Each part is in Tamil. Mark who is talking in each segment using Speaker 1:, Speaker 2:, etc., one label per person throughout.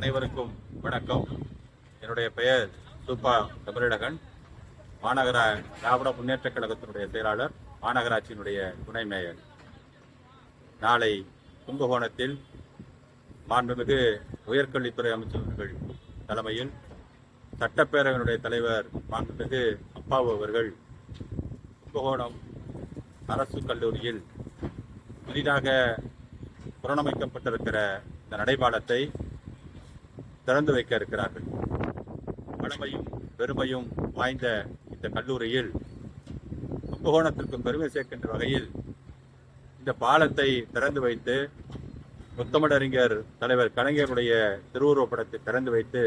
Speaker 1: அனைவருக்கும் வணக்கம். என்னுடைய பெயர் சூப்பா தமிழகன் மாநகர திராவிட முன்னேற்றக் கழகத்தினுடைய செயலாளர் மாநகராட்சியினுடைய துணை மேயர். நாளை கும்பகோணத்தில் மாண்புமிகு உயர்கல்வித்துறை அமைச்சர்கள் தலைமையில் சட்டப்பேரவையினுடைய தலைவர் மாண்புமிகு அப்பாவு அவர்கள் கும்பகோணம் அரசு கல்லூரியில் புதிதாக புறணமைக்கப்பட்டிருக்கிற இந்த நடைபாலத்தை திறந்து வைக்க இருக்கிறார்கள். பழமையும் பெருமையும் வாய்ந்த இந்த கல்லூரியில் கும்பகோணத்திற்கும் பெருமை சேர்க்கின்ற வகையில் இந்த பாலத்தை திறந்து வைத்து முத்தமிழறிஞர் தலைவர் கலைஞருடைய திருவுருவப் படத்தை திறந்து வைத்து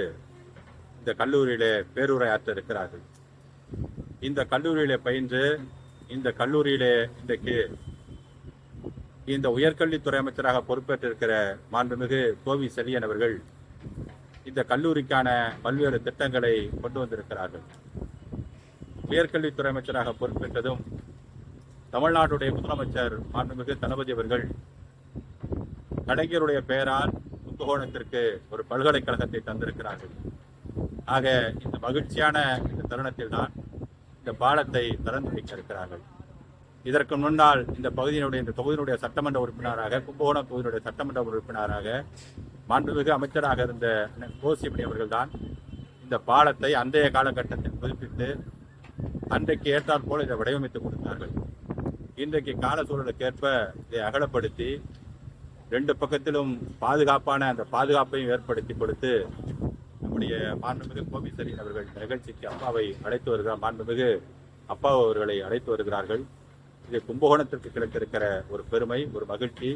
Speaker 1: இந்த கல்லூரியிலே பேருரையாற்ற இருக்கிறார்கள். இந்த கல்லூரியிலே பயின்று இந்த கல்லூரியிலே இன்றைக்கு இந்த உயர்கல்வித்துறை அமைச்சராக பொறுப்பேற்றிருக்கிற மாண்புமிகு கோவி செலியன் அவர்கள் இந்த கல்லூரிக்கான பல்வேறு திட்டங்களை கொண்டு வந்திருக்கிறார்கள். உயர்கல்வித்துறை அமைச்சராக பொறுப்பேற்றதும் தமிழ்நாட்டுடைய முதலமைச்சர் மாண்புமிகு தளபதி அவர்கள் கலைஞருடைய பெயரால் கும்பகோணத்திற்கு ஒரு பல்கலைக்கழகத்தை தந்திருக்கிறார்கள். ஆக இந்த மகிழ்ச்சியான இந்த தருணத்தில் தான் இந்த பாலத்தை திறந்து வைக்க இருக்கிறார்கள் இதற்கு முன்னால் இந்த பகுதியினுடைய இந்த தொகுதியினுடைய சட்டமன்ற உறுப்பினராக கும்பகோணம் தொகுதியினுடைய சட்டமன்ற உறுப்பினராக மாண்புமிகு அமைச்சராக இருந்த கோசிமணி அவர்கள்தான் இந்த பாலத்தை அன்றைய காலகட்டத்தில் புதுப்பித்து அன்றைக்கு ஏற்றாற் போல இதை வடிவமைத்து கொடுத்தார்கள். இன்றைக்கு கால சூழலுக்கேற்ப இதை அகலப்படுத்தி ரெண்டு பக்கத்திலும் பாதுகாப்பான அந்த பாதுகாப்பையும் ஏற்படுத்தி கொடுத்து நம்முடைய மாண்புமிகு கோபிசரின் அவர்கள் நிகழ்ச்சிக்கு அப்பாவை அழைத்து வருகிறார். மாண்புமிகு அப்பா அவர்களை அழைத்து வருகிறார்கள். இது கும்பகோணத்திற்கு கிடைத்திருக்கிற ஒரு பெருமை ஒரு மகிழ்ச்சி.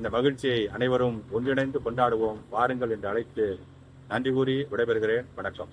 Speaker 1: இந்த மகிழ்ச்சியை அனைவரும் ஒன்றிணைந்து கொண்டாடுவோம். வாருங்கள் என்று அழைத்து நன்றி கூறி விடைபெறுகிறேன். வணக்கம்.